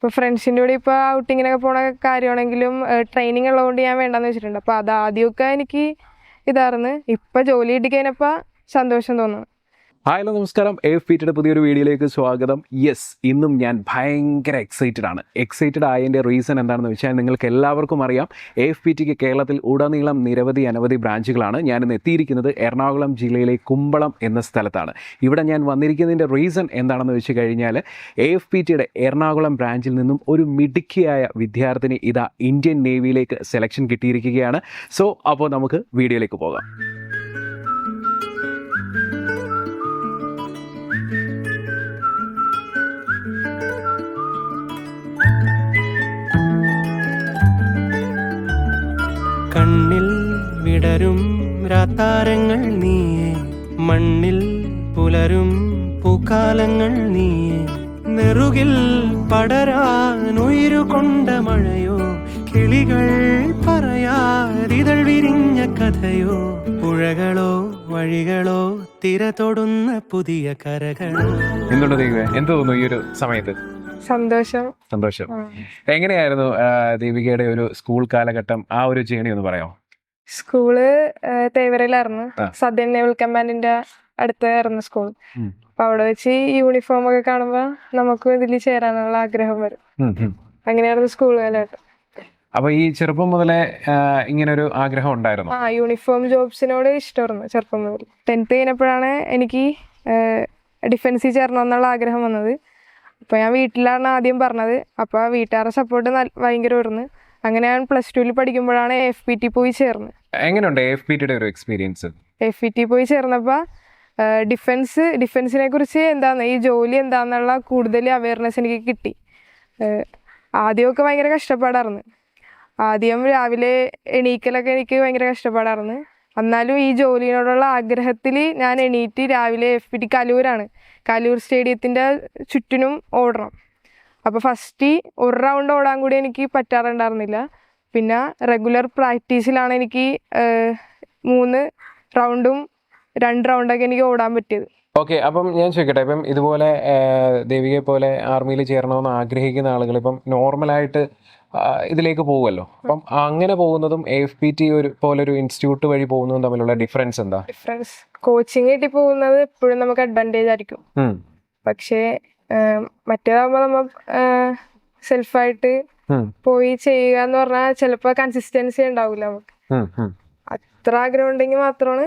ഇപ്പോൾ ഫ്രണ്ട്സിന്റെ കൂടെ ഇപ്പോൾ ഔട്ടിങ്ങിനൊക്കെ പോണ കാര്യമാണെങ്കിലും ട്രെയിനിങ് ഉള്ളതുകൊണ്ട് ഞാൻ വേണ്ടെന്ന് വെച്ചിട്ടുണ്ട്. അപ്പോൾ അത് ആദ്യമൊക്കെ എനിക്ക് ഇതായിരുന്നു ഇപ്പോൾ ജോലി കിട്ടിക്കഴിഞ്ഞപ്പോൾ സന്തോഷം തോന്നുന്നു ഹലോ നമസ്കാരം. എഫ് പീറ്റിയുടെ പുതിയൊരു വീഡിയോയിലേക്ക് സ്വാഗതം. യെസ് ഇന്നും ഞാൻ ഭയങ്കര എക്സൈറ്റഡ് ആണ്. എക്സൈറ്റഡ് ആയതിന്റെ റീസൺ എന്താണെന്ന് വെച്ചാൽ നിങ്ങൾക്ക് എല്ലാവർക്കും അറിയാം. എഫ് പി ടിക്ക് കേരളത്തിൽ ഉടനീളം നിരവധി അനവധി ബ്രാഞ്ചുകളാണ് ഞാനിന്ന് എത്തിയിരിക്കുന്നത്. എറണാകുളം ജില്ലയിലെ കുമ്പളം എന്ന സ്ഥലത്താണ്. ഇവിടെ ഞാൻ വന്നിരിക്കുന്നതിന്റെ റീസൺ എന്താണെന്ന് വെച്ച് കഴിഞ്ഞാൽ എഫ് പി ടിയുടെ എറണാകുളം ബ്രാഞ്ചിൽ നിന്നും ഒരു മിടുക്കിയായ വിദ്യാർത്ഥിനി ഇതാ ഇന്ത്യൻ നേവിയിലേക്ക് സെലക്ഷൻ കിട്ടിയിരിക്കുകയാണ്. സോ അപ്പോൾ നമുക്ക് വീഡിയോയിലേക്ക് പോകാം. വിടരും രാത്താരങ്ങൾ നീയെ. മണ്ണിൽ പുലരും പൂക്കാലങ്ങൾ നീയെ. നെറുകിൽ പടരാൻ ഉയരുകൊണ്ട മഴയോ. കിളികൾ പറയാതിതൾ വിരിഞ്ഞ കഥയോ. പുഴകളോ വഴികളോ തിര തൊടുന്ന പുതിയ കരകളോ എന്തുണ്ട് ദൈവമേ? എന്ത് തോന്നുന്നു ഈ ഒരു സമയത്ത്? സന്തോഷം. സന്തോഷം. എങ്ങനെയായിരുന്നു ദീപികയുടെ ഒരു സ്കൂൾ കാലഘട്ടം? ആ ഒരു ജേണി ഒന്ന് പറയാമോ? സ്കൂൾ തേവരയിലായിരുന്നു. സദ്യ സദ്യൻ നേവൽ കമാൻഡിന്റെ അടുത്തായിരുന്നു സ്കൂൾ. അപ്പൊ അവിടെ വെച്ച് യൂണിഫോം ഒക്കെ കാണുമ്പോ നമുക്കും ഇതിൽ ചേരാനുള്ള ആഗ്രഹം വരും. അങ്ങനെയായിരുന്നു സ്കൂൾ കാലഘട്ടം അപ്പൊ ഈ ചെറുപ്പം മുതലേ ഇങ്ങനെ ഒരു ആഗ്രഹം ഉണ്ടായിരുന്നു? ആ യൂണിഫോം ജോബ്സിനോട് ഇഷ്ടമായിരുന്നു ചെറുപ്പം മുതൽ. ടെൻത്ത് കഴിഞ്ഞപ്പോഴാണ് എനിക്ക് ഡിഫൻസിൽ ചേരണം എന്നുള്ള ആഗ്രഹം വന്നത്. അപ്പൊ ഞാൻ വീട്ടിലാണ് ആദ്യം പറഞ്ഞത്. അപ്പൊ വീട്ടുകാരുടെ സപ്പോർട്ട് ഭയങ്കരമായിരുന്നു അങ്ങനെ ഞാൻ പ്ലസ് ടുവിൽ പഠിക്കുമ്പോഴാണ് എഫ് പി ടി പോയി ചേർന്നത് എങ്ങനെയുണ്ട് എഫ് പി ടിയുടെ ഒരു എക്സ്പീരിയൻസ് എഫ് പി ടി പോയി ചേർന്നപ്പോൾ ഡിഫൻസ് ഡിഫൻസിനെ കുറിച്ച് എന്താന്ന് ഈ ജോലി എന്താണെന്നുള്ള കൂടുതൽ അവയർനെസ് എനിക്ക് കിട്ടി. ആദ്യമൊക്കെ ഭയങ്കര കഷ്ടപ്പാടായിരുന്നു. ആദ്യം രാവിലെ എണീക്കലൊക്കെ എനിക്ക് ഭയങ്കര കഷ്ടപ്പാടായിരുന്നു. എന്നാലും ഈ ജോലിയോടുള്ള ആഗ്രഹത്തിൽ ഞാൻ എണീറ്റ് രാവിലെ എഫ് പി ടി കലൂരാണ്. കലൂർ സ്റ്റേഡിയത്തിന്റെ ചുറ്റിനും ഓടണം. അപ്പോൾ ഫസ്റ്റ് ഒരു റൗണ്ട് ഓടാൻ കൂടി എനിക്ക് പറ്റാറുണ്ടായിരുന്നില്ല. പിന്നെ റെഗുലർ പ്രാക്ടീസിലാണ് എനിക്ക് മൂന്ന് റൗണ്ടും രണ്ട് റൗണ്ടൊക്കെ എനിക്ക് ഓടാൻ പറ്റിയത്. ഓക്കെ അപ്പം ഞാൻ ചോദിക്കട്ടെ ഇപ്പം ഇതുപോലെ ദേവികയെ പോലെ ആർമിയിൽ ചേരണമെന്ന് ആഗ്രഹിക്കുന്ന ആളുകൾ ഇപ്പം നോർമലായിട്ട് ഇതിലേക്ക് പോകുമല്ലോ അപ്പം അങ്ങനെ പോകുന്നതും എഫ് പി ടി ഒരു പോലെ ഒരു ഇൻസ്റ്റിറ്റ്യൂട്ട് വഴി പോകുന്നതും തമ്മിലുള്ള ഡിഫറൻസ് എന്താ? ഡിഫറൻസ് കോച്ചിങ് കിട്ടി പോകുന്നത് എപ്പോഴും നമുക്ക് അഡ്വാന്റേജ് ആയിരിക്കും. പക്ഷേ മറ്റേതാകുമ്പോൾ നമ്മൾ സെൽഫായിട്ട് പോയി ചെയ്യുക എന്ന് പറഞ്ഞാൽ ചിലപ്പോൾ കൺസിസ്റ്റൻസി ഉണ്ടാവില്ല നമുക്ക്. അത്ര ആഗ്രഹം ഉണ്ടെങ്കിൽ മാത്രമാണ്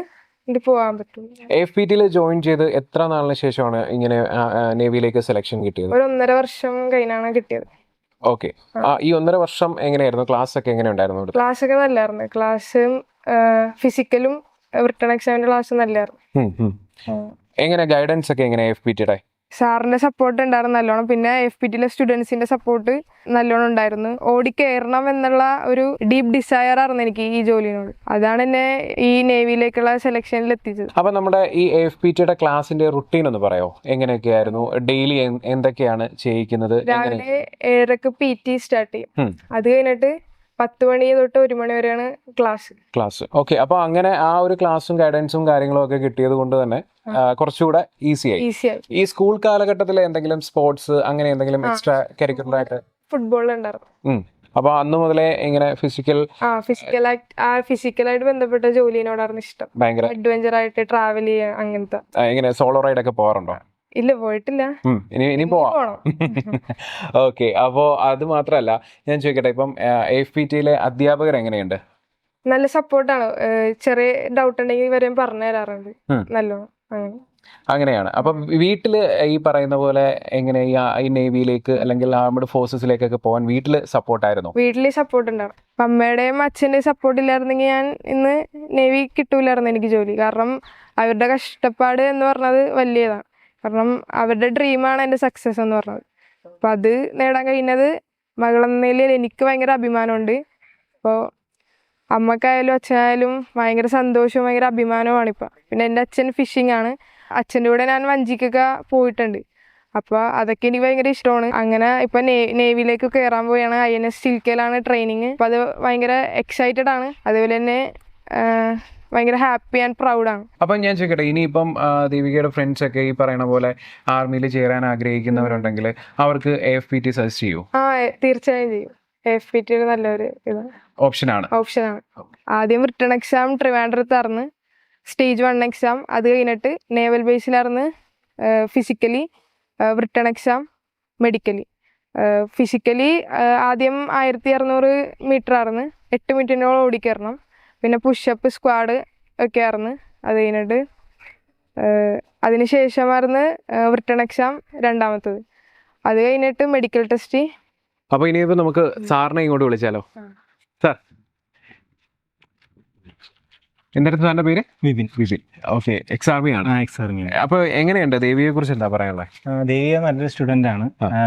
ഇത് പോകാൻ പറ്റും. എഫ് പി ടിയിൽ ജോയിൻ ചെയ്ത് എത്ര നാളിന് ശേഷമാണ് ഇങ്ങനെ നേവിയിലേക്ക് സെലക്ഷൻ കിട്ടിയത്? ഒരു ഒന്നര വർഷം കഴിഞ്ഞാണ് കിട്ടിയത്. ഓക്കെ ഈ ഒന്നര വർഷം എങ്ങനെയായിരുന്നു? ക്ലാസ് ഒക്കെ എങ്ങനെ ഉണ്ടായിരുന്നു ക്ലാസ് ഒക്കെ നല്ലായിരുന്നു ക്ലാസ്സും ഫിസിക്കലും റിട്ടേൺ എക്സാമിന്റെ ക്ലാസ് നല്ലായിരുന്നു. എങ്ങനെ ഗൈഡൻസ് ഒക്കെ എങ്ങനെ എഫ് പി ടിയുടെ സാറിന്റെ സപ്പോർട്ട് ഉണ്ടായിരുന്നു നല്ലോണം. പിന്നെ എഫ് പി ടിയിലെ സ്റ്റുഡൻസിന്റെ സപ്പോർട്ട് നല്ലോണം ഉണ്ടായിരുന്നു. ഓടി കയറണം എന്നുള്ള ഒരു ഡീപ് ഡിസയർ ആയിരുന്നു എനിക്ക് ഈ ജോലിനോട്. അതാണ് എന്നെ ഈ നേവിയിലേക്കുള്ള സെലക്ഷനിൽ എത്തിച്ചത്. അപ്പൊ നമ്മുടെ ഈ എഫ് പി ടിയുടെ ക്ലാസിന്റെ റുട്ടീൻ ഒന്ന് പറയോ? എങ്ങനെയൊക്കെയായിരുന്നു? ഡെയിലി എന്തൊക്കെയാണ് ചെയ്യിക്കുന്നത്? രാവിലെ ഏഴരക്ക് പി ടി സ്റ്റാർട്ട് ചെയ്യും. അത് കഴിഞ്ഞിട്ട് പത്ത് മണി തൊട്ട് ഒരു മണി വരെയാണ് ക്ലാസ്. ക്ലാസ്. ഓക്കെ അപ്പൊ അങ്ങനെ ആ ഒരു ക്ലാസ്സും ഗൈഡൻസും കാര്യങ്ങളും ഒക്കെ കിട്ടിയത് കൊണ്ട് തന്നെ കുറച്ചുകൂടെ ഈസി ആയി. ഈ സ്കൂൾ കാലഘട്ടത്തിൽ എന്തെങ്കിലും സ്പോർട്സ് അങ്ങനെ എന്തെങ്കിലും എക്സ്ട്രാ കരിക്കുലർ ആയിട്ട്? ഫുട്ബോൾ ഉണ്ടായിരുന്നു. അപ്പൊ അന്ന് മുതലേ ഇങ്ങനെ ഫിസിക്കൽ ആ ഫിസിക്കലായിട്ട് ബന്ധപ്പെട്ട ജോലിനോടായിരുന്നു ഇഷ്ടം. ഭയങ്കര അഡ്വഞ്ചർ ആയിട്ട് ട്രാവൽ ചെയ്യുക അങ്ങനത്തെ. ഇങ്ങനെ സോളോ റൈഡ് ഒക്കെ പോകാറുണ്ടോ? ഇല്ല പോയിട്ടില്ല. ഇനി ഇനി പോവാം. ഓക്കെ അപ്പോ അത് മാത്രല്ല ഞാൻ ചോദിക്കട്ടെ ഇപ്പം എഫ് പി ടിയിലെ അധ്യാപകർ എങ്ങനെയുണ്ട്? നല്ല സപ്പോർട്ടാണ് ചെറിയ ഡൗട്ട് ഉണ്ടെങ്കിൽ ഇവരെയും പറഞ്ഞു തരാറുണ്ട്. നല്ലോണം. അങ്ങനെയാണ്. അപ്പം വീട്ടിൽ ഈ പറയുന്ന പോലെ എങ്ങനെ ഈ നേവിയിലേക്ക് അല്ലെങ്കിൽ ആർമഡ് ഫോഴ്സസിലേക്കൊക്കെ പോകാൻ വീട്ടിൽ സപ്പോർട്ടായിരുന്നു? വീട്ടിൽ സപ്പോർട്ട് ഉണ്ടാവും അപ്പം അമ്മയുടെയും അച്ഛന്റെയും സപ്പോർട്ട് ഇല്ലായിരുന്നെങ്കിൽ ഞാൻ ഇന്ന് നേവി കിട്ടൂലായിരുന്നു എനിക്ക് ജോലി. കാരണം അവരുടെ കഷ്ടപ്പാട് എന്ന് പറഞ്ഞത് വലിയതാണ്. കാരണം അവരുടെ ഡ്രീമാണ് എന്റെ സക്സസ് എന്ന് പറഞ്ഞത്. അപ്പം അത് നേടാൻ കഴിയുന്നത് മകളെന്ന നിലയിൽ എനിക്ക് ഭയങ്കര അഭിമാനമുണ്ട്. അപ്പോൾ അമ്മക്കായാലും അച്ഛനായാലും ഭയങ്കര സന്തോഷവും ഭയങ്കര അഭിമാനവുമാണ് ഇപ്പം. പിന്നെ എന്റെ അച്ഛൻ ഫിഷിംഗ് ആണ്. അച്ഛന്റെ കൂടെ ഞാൻ വഞ്ചിക്കൊക്കെ പോയിട്ടുണ്ട്. അപ്പോൾ അതൊക്കെ എനിക്ക് ഭയങ്കര ഇഷ്ടമാണ്. അങ്ങനെ ഇപ്പം നേ- നേവിയിലേക്ക് കയറാൻ പോയാണ് ഐ എൻ എസ് ചിൽക്കയിലാണ് ട്രെയിനിങ് അപ്പോൾ അത് ഭയങ്കര എക്സൈറ്റഡ് ആണ്. അതുപോലെ തന്നെ ഭയങ്കര ഹാപ്പി ആൻഡ് പ്രൗഡാണ് അപ്പം ഞാൻ ചോദിക്കട്ടെ ഇനിയിപ്പം ദീപികയുടെ ഫ്രണ്ട്സ് ഒക്കെ ഈ പറയുന്ന പോലെ ആർമിയിൽ ചേരാൻ ആഗ്രഹിക്കുന്നവരുണ്ടെങ്കിൽ അവർക്ക് A F P T suggest ചെയ്യൂ? ആ തീർച്ചയായും ചെയ്യും. എഫ് പി ടി ഒരു നല്ലൊരു ഇതാണ് ഓപ്ഷനാണ്. ഓപ്ഷനാണ്. ആദ്യം റിട്ടേൺ എക്സാം ട്രിവാൻഡ്രത്തായിരുന്നു സ്റ്റേജ് വൺ എക്സാം. അത് കഴിഞ്ഞിട്ട് naval ബേസിലായിരുന്നു physically written exam medically. Physically ആദ്യം ആയിരത്തി അറുന്നൂറ് മീറ്റർ ആയിരുന്നു എട്ട് മിനിറ്റിനോളം ഓടിക്കയറണം പിന്നെ പുഷപ്പ് സ്ക്വാഡ് ഒക്കെ ആയിരുന്നു അത് കഴിഞ്ഞിട്ട് അതിന് ശേഷമായിരുന്നു റിട്ടേൺ എക്സാം രണ്ടാമത്തത്. അത് കഴിഞ്ഞിട്ട് മെഡിക്കൽ ടെസ്റ്റ് അപ്പൊ ഇനിയിപ്പോ നമുക്ക് സാറിനെ ഇങ്ങോട്ട് വിളിച്ചാലോ. സാർ. എന്തായിരുന്നു സാറിന്റെ പേര്? Vipin. Vipin. Okay ex army ആണ് എക്സ് ആർമി അപ്പൊ എങ്ങനെയുണ്ട് ദേവിയെ കുറിച്ച് എന്താ പറയാനുള്ളത് ദേവിയ നല്ലൊരു സ്റ്റുഡന്റ് ആണ്. ആ. ആ,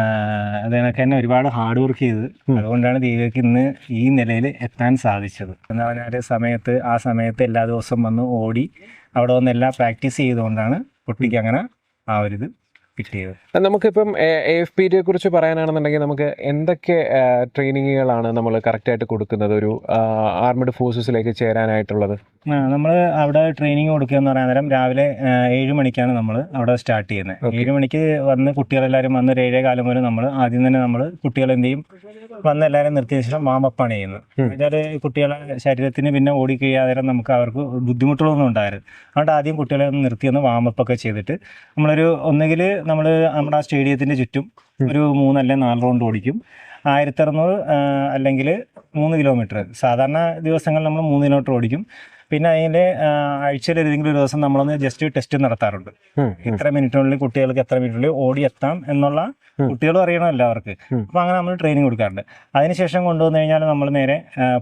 അത് കണക്ക് തന്നെ ഒരുപാട് ഹാർഡ് വർക്ക് ചെയ്ത്. അതുകൊണ്ടാണ് ദേവിയക്ക് ഇന്ന് ഈ നിലയിൽ എത്താൻ സാധിച്ചത്. എന്ന് പറഞ്ഞാൽ സമയത്ത് ആ സമയത്ത് എല്ലാ ദിവസവും വന്ന് ഓടി അവിടെ വന്ന് എല്ലാം പ്രാക്ടീസ് ചെയ്തുകൊണ്ടാണ് കുട്ടിക്ക് അങ്ങനെ ആ ഒരു ഇത് കിട്ടിയത്. നമുക്കിപ്പം എ എഫ് പി ഡിയെ കുറിച്ച് പറയാനാണെന്നുണ്ടെങ്കിൽ നമുക്ക് എന്തൊക്കെ ട്രെയിനിങ്ങുകളാണ് നമ്മൾ കറക്റ്റായിട്ട് കൊടുക്കുന്നത്? ഒരു ആർമഡ് ഫോഴ്സസിലേക്ക് ചേരാനായിട്ടുള്ളത്. നമ്മൾ അവിടെ ട്രെയിനിങ് കൊടുക്കുക എന്ന് പറയാൻ നേരം രാവിലെ ഏഴ് മണിക്കാണ് നമ്മൾ അവിടെ സ്റ്റാർട്ട് ചെയ്യുന്നത്. ഏഴ് മണിക്ക് വന്ന് കുട്ടികളെല്ലാവരും വന്ന് ഒരു ഏഴേ കാലം വരെ നമ്മൾ ആദ്യം തന്നെ നമ്മൾ കുട്ടികൾ എന്ത് ചെയ്യും? വന്ന് എല്ലാവരും നിർത്തിയ ശേഷം വാമപ്പാണ് ചെയ്യുന്നത്. എന്നുവെച്ചാൽ കുട്ടികളെ ശരീരത്തിന് പിന്നെ ഓടിക്കഴിയാതെ നേരം നമുക്ക് അവർക്ക് ബുദ്ധിമുട്ടുകളൊന്നും ഉണ്ടായിരുന്നു അതുകൊണ്ട് ആദ്യം കുട്ടികളെ ഒന്ന് നിർത്തി ഒന്ന് വാമപ്പൊക്കെ ചെയ്തിട്ട് നമ്മളൊരു ഒന്നുകിൽ നമ്മൾ നമ്മുടെ ആ സ്റ്റേഡിയത്തിന്റെ ചുറ്റും ഒരു മൂന്നല്ല നാല് റൗണ്ട് ഓടിക്കും. ആയിരത്തി അറുന്നൂറ് അല്ലെങ്കിൽ മൂന്ന് കിലോമീറ്റർ. സാധാരണ ദിവസങ്ങളിൽ നമ്മൾ മൂന്ന് കിലോമീറ്റർ ഓടിക്കും. പിന്നെ അതിന്റെ ആഴ്ചയിൽ ഏതെങ്കിലും ഒരു ദിവസം നമ്മളൊന്ന് ജസ്റ്റ് ടെസ്റ്റ് നടത്താറുണ്ട്. ഇത്ര മിനിറ്റിനുള്ളിൽ കുട്ടികൾക്ക് എത്ര മിനിറ്റിനുള്ളിൽ ഓടി എത്താം എന്നുള്ള. കുട്ടികളും അറിയണം എല്ലാവർക്ക്. അപ്പോൾ അങ്ങനെ നമ്മൾ ട്രെയിനിങ് കൊടുക്കാറുണ്ട്. അതിനുശേഷം കൊണ്ടുവന്നു കഴിഞ്ഞാൽ നമ്മൾ നേരെ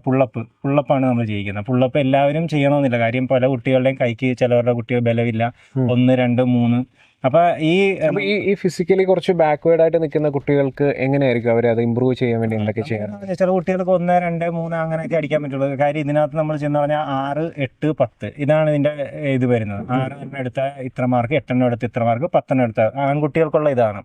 പുള്ളപ്പ് പുള്ളപ്പാണ് നമ്മൾ ചെയ്യിക്കുന്നത്. പുള്ളപ്പ് എല്ലാവരും ചെയ്യണമെന്നില്ല. കാര്യം പല കുട്ടികളുടെയും കൈക്ക് ചിലവരുടെ കുട്ടികൾ ബലമില്ല. ഒന്ന് രണ്ട് മൂന്ന്. അപ്പോൾ ഈ അപ്പൊ ഈ ഈ ഫിസിക്കലി കുറച്ച് ബാക്ക്വേർഡ് ആയിട്ട് നിൽക്കുന്ന കുട്ടികൾക്ക് എങ്ങനെയായിരിക്കും അവരെ അത് ഇമ്പ്രൂവ് ചെയ്യാൻ വേണ്ടി എന്തൊക്കെ ചെയ്യാറ്? ചില കുട്ടികൾക്ക് ഒന്ന് രണ്ട് മൂന്ന് അങ്ങനെയൊക്കെ അടിക്കാൻ പറ്റുള്ളൂ. കാര്യം ഇതിനകത്ത് നമ്മൾ ചെന്ന് പറഞ്ഞാൽ ആറ് എട്ട് പത്ത്. ഇതാണ് ഇതിന്റെ ഇത് വരുന്നത്. ആറ് എണ്ണം എടുത്ത ഇത്ര മാർക്ക് എട്ടെണ്ണം എടുത്ത് ഇത്ര മാർക്ക് പത്തെണ്ണം എടുത്ത ആൺകുട്ടികൾക്കുള്ള ഇതാണ്.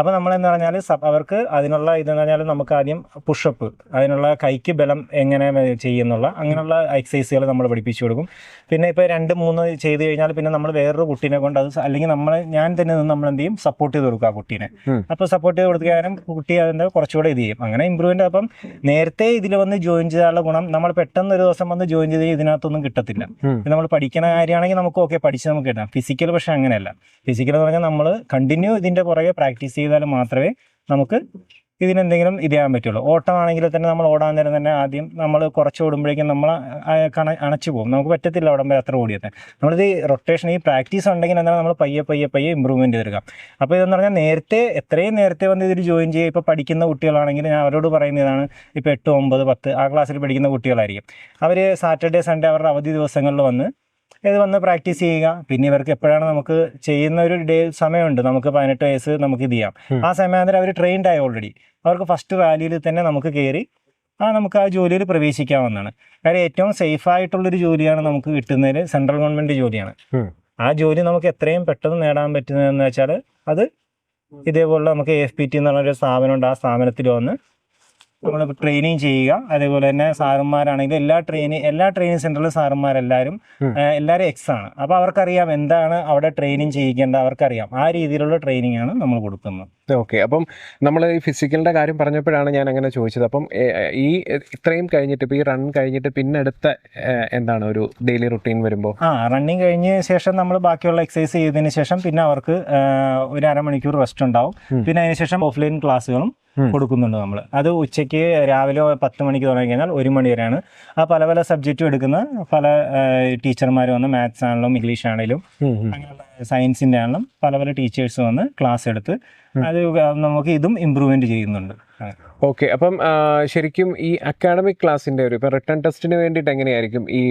അപ്പോൾ നമ്മൾ എന്ന് പറഞ്ഞാൽ അവർക്ക് അതിനുള്ള ഇതെന്ന് പറഞ്ഞാൽ നമുക്ക് ആദ്യം പുഷപ്പ് അതിനുള്ള കൈക്ക് ബലം എങ്ങനെ ചെയ്യുന്നുള്ള അങ്ങനെയുള്ള എക്സസൈസുകൾ നമ്മൾ പഠിപ്പിച്ചു കൊടുക്കും. പിന്നെ ഇപ്പോൾ രണ്ട് മൂന്ന് ചെയ്ത് കഴിഞ്ഞാൽ പിന്നെ നമ്മൾ വേറൊരു കുട്ടീനെ കൊണ്ട് അത് അല്ലെങ്കിൽ നമ്മൾ ഞാൻ തന്നെ നിന്ന് നമ്മൾ എന്ത് ചെയ്യും? സപ്പോർട്ട് ചെയ്ത് കൊടുക്കുക കുട്ടീനെ. അപ്പൊ അപ്പോൾ സപ്പോർട്ട് ചെയ്ത് കൊടുക്കാനും കുട്ടി അതിന്റെ കുറച്ചുകൂടെ ഇത് ചെയ്യും. അങ്ങനെ ഇമ്പ്രൂവ്മെന്റ് അപ്പം നേരത്തെ ഇതിൽ വന്ന് ജോയിൻ ചെയ്താലുള്ള ഗുണം നമ്മൾ പെട്ടെന്ന് ഒരു ദിവസം വന്ന് ജോയിൻ ചെയ്ത് ഇതിനകത്തൊന്നും കിട്ടത്തില്ല. നമ്മൾ പഠിക്കുന്ന കാര്യമാണെങ്കിൽ നമുക്ക് ഓക്കെ പഠിച്ച് നമുക്ക് കിട്ടാം. ഫിസിക്കൽ പക്ഷേ അങ്ങനെയല്ല. ഫിസിക്കൽ എന്ന് പറഞ്ഞാൽ നമ്മൾ കണ്ടിന്യൂ ഇതിന്റെ പുറകെ പ്രാക്ടീസ് ചെയ്താൽ മാത്രമേ നമുക്ക് ഇതിനെന്തെങ്കിലും ഇത് ചെയ്യാൻ പറ്റുള്ളൂ. ഓട്ടമാണെങ്കിൽ തന്നെ നമ്മൾ ഓടാൻ നേരം തന്നെ ആദ്യം നമ്മൾ കുറച്ച് ഓടുമ്പോഴേക്കും നമ്മൾ കണ അണച്ചു പോകും. നമുക്ക് പറ്റത്തില്ല ഓടുമ്പോൾ അത്ര ഓടിയത് നമ്മളിത് റൊട്ടേഷൻ ഈ പ്രാക്ടീസ് ഉണ്ടെങ്കിൽ എന്താണ് നമ്മൾ പയ്യെ പയ്യെ പയ്യെ ഇമ്പ്രൂവ്മെന്റ് ചെയ്തെടുക്കാം. അപ്പോൾ ഇതെന്ന് പറഞ്ഞാൽ നേരത്തെ എത്രയും നേരത്തെ വന്ന് ഇതിൽ ജോയിൻ ചെയ്യുക. ഇപ്പോൾ പഠിക്കുന്ന കുട്ടികളാണെങ്കിൽ ഞാൻ അവരോട് പറയുന്ന ഇതാണ്. ഇപ്പോൾ എട്ട് ഒമ്പത് പത്ത് ആ ക്ലാസ്സിൽ പഠിക്കുന്ന കുട്ടികളായിരിക്കും. അവർ സാറ്റർഡേ സൺഡേ അവരുടെ അവധി ദിവസങ്ങളിൽ വന്ന് ഇത് വന്ന് പ്രാക്ടീസ് ചെയ്യുക. പിന്നെ ഇവർക്ക് എപ്പോഴാണ് നമുക്ക് ചെയ്യുന്ന ഒരു ഡേ സമയമുണ്ട്. നമുക്ക് പതിനെട്ട് വയസ്സ് നമുക്ക് ഇത് ചെയ്യാം. ആ സമയത്ത് അവർ ട്രെയിൻഡ് ആയി ഓൾറെഡി അവർക്ക് ഫസ്റ്റ് റാലിയിൽ തന്നെ നമുക്ക് കയറി ആ നമുക്ക് ആ ജോലിയിൽ പ്രവേശിക്കാവുന്നതാണ്. കാര്യം ഏറ്റവും സേഫ് ആയിട്ടുള്ളൊരു ജോലിയാണ് നമുക്ക് കിട്ടുന്നതിൽ സെൻട്രൽ ഗവൺമെന്റ് ജോലിയാണ്. ആ ജോലി നമുക്ക് എത്രയും പെട്ടെന്ന് നേടാൻ പറ്റുന്നതെന്ന് വെച്ചാൽ അത് ഇതേപോലെ നമുക്ക് എഫ് പി ടി എന്നുള്ളൊരു സ്ഥാപനമുണ്ട്. ആ സ്ഥാപനത്തിൽ വന്ന് നമ്മൾ ട്രെയിനിങ് ചെയ്യുക. അതേപോലെ തന്നെ സാറന്മാരാണെങ്കിലും എല്ലാ ട്രെയിനിങ് എല്ലാ ട്രെയിനിങ് സെന്ററിലും സാറന്മാരെല്ലാവരും എല്ലാവരും എക്സ് ആണ്. അപ്പോൾ അവർക്കറിയാം എന്താണ് അവിടെ ട്രെയിനിങ് ചെയ്യിക്കേണ്ടത്. അവർക്കറിയാം. ആ രീതിയിലുള്ള ട്രെയിനിങ് ആണ് നമ്മൾ കൊടുക്കുന്നത്. ഓക്കെ. അപ്പം നമ്മൾ ഈ ഫിസിക്കലിന്റെ കാര്യം പറഞ്ഞപ്പോഴാണ് ഞാൻ അങ്ങനെ ചോദിച്ചത്. അപ്പം ഈ ഇത്രയും കഴിഞ്ഞിട്ട് ഇപ്പോൾ ഈ റൺ കഴിഞ്ഞിട്ട് പിന്നെ അടുത്ത എന്താണ് ഒരു ഡെയിലി റുട്ടീൻ വരുമ്പോൾ ആ റണ്ണിങ് കഴിഞ്ഞ ശേഷം നമ്മൾ ബാക്കിയുള്ള എക്സസൈസ് ചെയ്തതിന് ശേഷം പിന്നെ അവർക്ക് ഒരു അരമണിക്കൂർ റെസ്റ്റ് ഉണ്ടാവും. പിന്നെ അതിനുശേഷം ഓഫ്ലൈൻ ക്ലാസ്സുകളും. കൊടുക്കുന്നുണ്ട് നമ്മൾ അത് ഉച്ചയ്ക്ക് രാവിലെ പത്ത് മണിക്ക് തുടങ്ങി കഴിഞ്ഞാൽ ഒരു മണി വരെയാണ്. ആ പല പല സബ്ജക്റ്റും എടുക്കുന്ന പല ടീച്ചർമാർ വന്ന് മാത്സ് ആണെങ്കിലും ഇംഗ്ലീഷ് ആണെങ്കിലും അങ്ങനെയുള്ള സയൻസിന്റെ ആണെങ്കിലും പല പല ടീച്ചേഴ്സ് വന്ന് ക്ലാസ് എടുത്ത് അത് നമുക്ക് ഇതും ഇമ്പ്രൂവ്മെന്റ് ചെയ്യുന്നുണ്ട്. ഓക്കെ അപ്പം ശരിക്കും ഈ അക്കാഡമിക് ക്ലാസ്സിന്റെ ഒരു ഇപ്പം റിട്ടേൺ ടെസ്റ്റിന് വേണ്ടിയിട്ട് എങ്ങനെയായിരിക്കും ഈ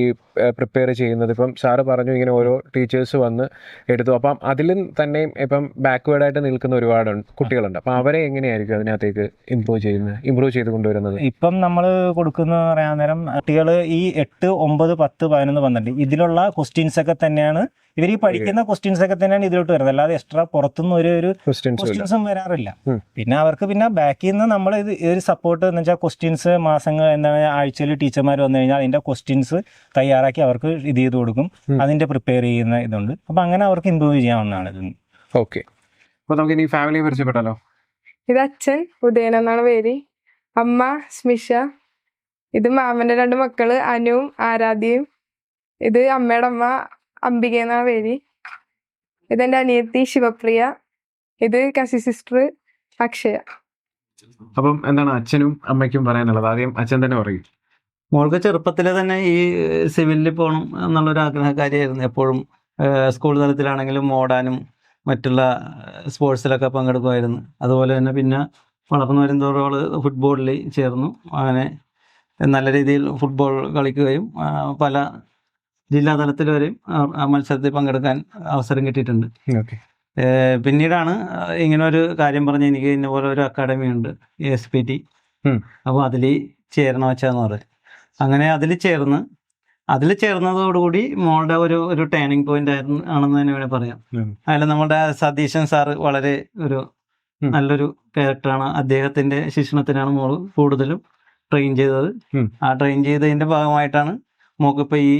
പ്രിപ്പയർ ചെയ്യുന്നത്? ഇപ്പം സാറ് പറഞ്ഞു ഇങ്ങനെ ഓരോ ടീച്ചേഴ്സ് വന്ന് എടുത്തു. അപ്പം അതിലും തന്നെ ഇപ്പം ബാക്ക്വേർഡ് ആയിട്ട് നിൽക്കുന്ന ഒരുപാട് കുട്ടികളുണ്ട്. അപ്പം അവരെ എങ്ങനെയായിരിക്കും അതിനകത്തേക്ക് ഇമ്പ്രൂവ് ചെയ്യുന്നത് ഇമ്പ്രൂവ് ചെയ്ത് കൊണ്ടുവരുന്നത്? ഇപ്പം നമ്മൾ കൊടുക്കുന്ന പറയാൻ നേരം കുട്ടികൾ ഈ എട്ട് ഒമ്പത് പത്ത് പതിനൊന്ന് പന്ത്രണ്ട് ഇതിലുള്ള ക്വസ്റ്റ്യൻസ് ഒക്കെ തന്നെയാണ് ഇവർ ഈ പഠിക്കുന്ന ക്വസ്റ്റ്യൻസ് ഒക്കെ തന്നെയാണ് ഇതിലോട്ട് വരുന്നത്. അല്ലാതെ എക്സ്ട്രാ പുറത്തുനിന്ന് ഒരു ഒരു ക്വസ്റ്റ്യൻസും വരാറില്ല. പിന്നെ അവർക്ക് പിന്നെ ബാക്കിൽ നിന്ന് നമ്മൾ ഇത് ഒരു സപ്പോർട്ട് എന്ന് വെച്ചാൽ ക്വസ്റ്റ്യൻസ് മാസങ്ങൾ എന്താണ് ആഴ്ചയിൽ ടീച്ചർമാർ വന്നു കഴിഞ്ഞാൽ അതിന്റെ ക്വസ്റ്റ്യൻസ് തയ്യാറാക്കി അവർക്ക് ഇത് ചെയ്ത് കൊടുക്കും. അതിന്റെ പ്രിപ്പയർ ചെയ്യുന്ന ഇതുണ്ട്. അപ്പൊ അങ്ങനെ അവർക്ക് ഇമ്പ്രൂവ് ചെയ്യാവുന്നതാണ് ഇത്. ഓക്കെ അപ്പോൾ നമുക്ക് ഇനി ഫാമിലിയെ പരിചയപ്പെട്ടാലോ? ഇത് അച്ഛൻ ഉദയൻ എന്നാണ് പേര്. അമ്മ സ്മിഷ ഇത് മാമന്റെ രണ്ട് മക്കൾ അനുവും ആരാധ്യയും ഇത് അമ്മയുടെ അമ്മ അംബിക എന്നാ പേര്. ഇതെന്റെ അനിയത്തി ശിവപ്രിയ. ഇത് കസി സിസ്റ്റർ അക്ഷയ. അപ്പം എന്താണ് അച്ഛനും അമ്മയ്ക്കും പറയാനുള്ളത്? ആദ്യം അച്ഛൻ തന്നെ പറയും. മോൾക്ക് ചെറുപ്പത്തിലെ തന്നെ ഈ സിവിലിൽ പോകണം എന്നുള്ളൊരു ആഗ്രഹകാരിയായിരുന്നു എപ്പോഴും സ്കൂൾ തലത്തിലാണെങ്കിലും ഓടാനും മറ്റുള്ള സ്പോർട്സിലൊക്കെ പങ്കെടുക്കുമായിരുന്നു. അതുപോലെ തന്നെ പിന്നെ വളർന്നു വരുന്നതോടെ അവൾ ഫുട്ബോളിൽ ചേർന്നു. അങ്ങനെ നല്ല രീതിയിൽ ഫുട്ബോൾ കളിക്കുകയും പല ജില്ലാ തലത്തിൽ വരെയും മത്സരത്തിൽ പങ്കെടുക്കാൻ അവസരം കിട്ടിയിട്ടുണ്ട്. പിന്നീടാണ് ഇങ്ങനെ ഒരു കാര്യം പറഞ്ഞ് എനിക്ക് ഇന്ന പോലെ ഒരു അക്കാഡമി ഉണ്ട് എസ് പി ടി. അപ്പോൾ അതിൽ ചേരണം വെച്ചാന്ന് പറഞ്ഞു അങ്ങനെ അതിൽ ചേർന്ന് അതിൽ ചേർന്നതോടുകൂടി മോളുടെ ഒരു ഒരു ടേണിംഗ് പോയിന്റ് ആയിരുന്നു ആണെന്ന് തന്നെ വേണേൽ പറയാം. അതിൽ നമ്മുടെ സതീശൻ സാറ് വളരെ ഒരു നല്ലൊരു ക്യാരക്ടറാണ് അദ്ദേഹത്തിന്റെ ശിക്ഷണത്തിനാണ് മോൾ കൂടുതലും ട്രെയിൻ ചെയ്തത്. ആ ട്രെയിൻ ചെയ്തതിന്റെ ഭാഗമായിട്ടാണ് മോക്കിപ്പോ ഈ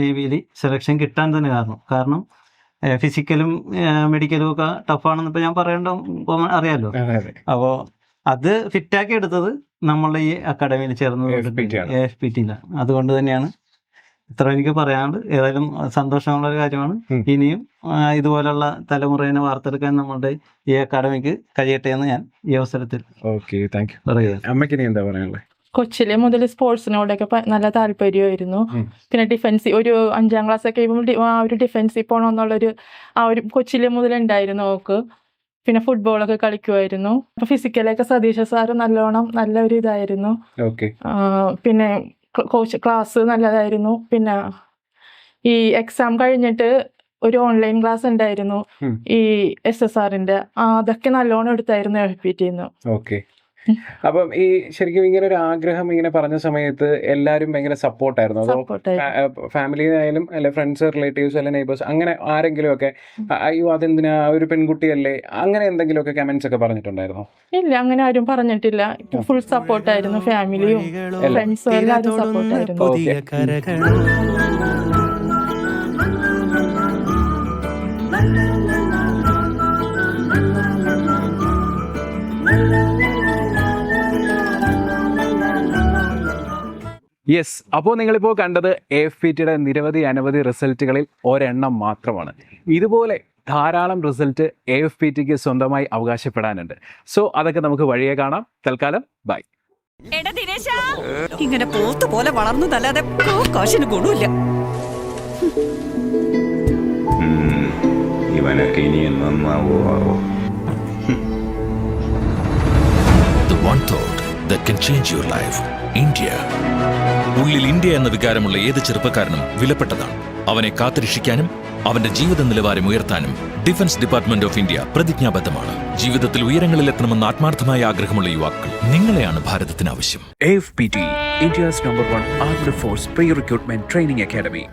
നേവിയിൽ സെലക്ഷൻ കിട്ടാൻ തന്നെ കാരണം. കാരണം ഫിസിക്കലും മെഡിക്കലും ഒക്കെ ടഫാണെന്ന് ഇപ്പൊ ഞാൻ പറയേണ്ട അറിയാലോ? അപ്പോൾ അത്. ഫിറ്റാക്കി എടുത്തത് നമ്മളുടെ ഈ അക്കാഡമിയിൽ ചേർന്ന് AFPT ആണ്. എഫ് പി ടിയിലാണ് അതുകൊണ്ട് തന്നെയാണ് ഇത്ര എനിക്ക് പറയാനുണ്ട്. ഏതായാലും സന്തോഷമുള്ള ഒരു കാര്യമാണ്. ഇനിയും ഇതുപോലുള്ള തലമുറയെ വാർത്തെടുക്കാൻ നമ്മളുടെ ഈ അക്കാഡമിക്ക് കഴിയട്ടെ എന്ന് ഞാൻ ഈ അവസരത്തിൽ ഓക്കെ താങ്ക് യു പറയുക അമ്മയ്ക്ക് ഇനി എന്താ പറയാനുള്ളത് കൊച്ചിലെ മുതൽ സ്പോർട്സിനോടൊക്കെ നല്ല താല്പര്യമായിരുന്നു. പിന്നെ ഡിഫൻസി ഒരു അഞ്ചാം ക്ലാസ് ഒക്കെ ഡി- ആ ഒരു ഡിഫൻസിൽ പോകണം എന്നുള്ളൊരു ആ ഒരു കൊച്ചിലെ മുതൽ ഉണ്ടായിരുന്നു അവൾക്ക് പിന്നെ ഫുട്ബോളൊക്കെ കളിക്കുമായിരുന്നു. അപ്പൊ ഫിസിക്കലൊക്കെ സതീശ സാറ് നല്ലോണം നല്ല ഒരു ഇതായിരുന്നു പിന്നെ കോച്ച് ക്ലാസ് നല്ലതായിരുന്നു. പിന്നെ ഈ എക്സാം കഴിഞ്ഞിട്ട് ഒരു ഓൺലൈൻ ക്ലാസ് ഉണ്ടായിരുന്നു. ഈ എസ് എസ് ആറിന്റെ അതൊക്കെ നല്ലോണം എടുത്തായിരുന്നു എഫ് പി ഓക്കെ. അപ്പം ഈ ശരിക്കും ഇങ്ങനെ ഒരു ആഗ്രഹം ഇങ്ങനെ പറഞ്ഞ സമയത്ത് എല്ലാവരും ഭയങ്കര സപ്പോർട്ടായിരുന്നു. അതോ ഫാമിലിയായാലും ഫാമിലി ആയാലും അല്ലെ ഫ്രണ്ട്സ് റിലേറ്റീവ്സ് അല്ലെ നെയ്ബേഴ്സ് അങ്ങനെ ആരെങ്കിലും ഒക്കെ അയ്യോ അതെന്തിനാ ഒരു പെൺകുട്ടിയല്ലേ അങ്ങനെ എന്തെങ്കിലും ഒക്കെ കമന്റ്സ് ഒക്കെ പറഞ്ഞിട്ടുണ്ടായിരുന്നോ? ഇല്ല അങ്ങനെ ആരും പറഞ്ഞിട്ടില്ല. ഫുൾ സപ്പോർട്ടായിരുന്നു ഫാമിലിയും ഫ്രണ്ട്സും എല്ലാവരും സപ്പോർട്ടായിരുന്നു യെസ് അപ്പോൾ നിങ്ങളിപ്പോൾ കണ്ടത് എ എഫ് പി ടിയുടെ നിരവധി അനവധി റിസൾട്ടുകളിൽ ഒരെണ്ണം മാത്രമാണ്. ഇതുപോലെ ധാരാളം റിസൾട്ട് എ എഫ് പി ടിക്ക് സ്വന്തമായി അവകാശപ്പെടാനുണ്ട്. സോ അതൊക്കെ നമുക്ക് വഴിയെ കാണാം. തൽക്കാലം ബൈ ഇങ്ങനെ പോത്ത് പോലെ വളർന്നതല്ലാതെ കാശിന് ഗുണമില്ല. ഇവനൊക്കെ ഇനി നന്നാവോ ആവോ that can change your life. India. ഉള്ളിൽ ഇന്ത്യ എന്ന വികാരമുള്ള ഏത് ചെറുപ്പക്കാരനും വിലപ്പെട്ടതാണ് അവനെ കാത്തുരക്ഷിക്കാനും അവന്റെ ജീവിത നിലവാരം ഉയർത്താനും ഡിഫൻസ് ഡിപ്പാർട്ട്മെന്റ് ഓഫ് ഇന്ത്യ പ്രതിജ്ഞാബദ്ധമാണ് ജീവിതത്തിൽ ഉയരങ്ങളിലെത്തണമെന്ന ആത്മാർത്ഥമായ ആഗ്രഹമുള്ള യുവാക്കൾ നിങ്ങളെയാണ് ഭാരതത്തിന് ആവശ്യം armed force pre recruitment training academy.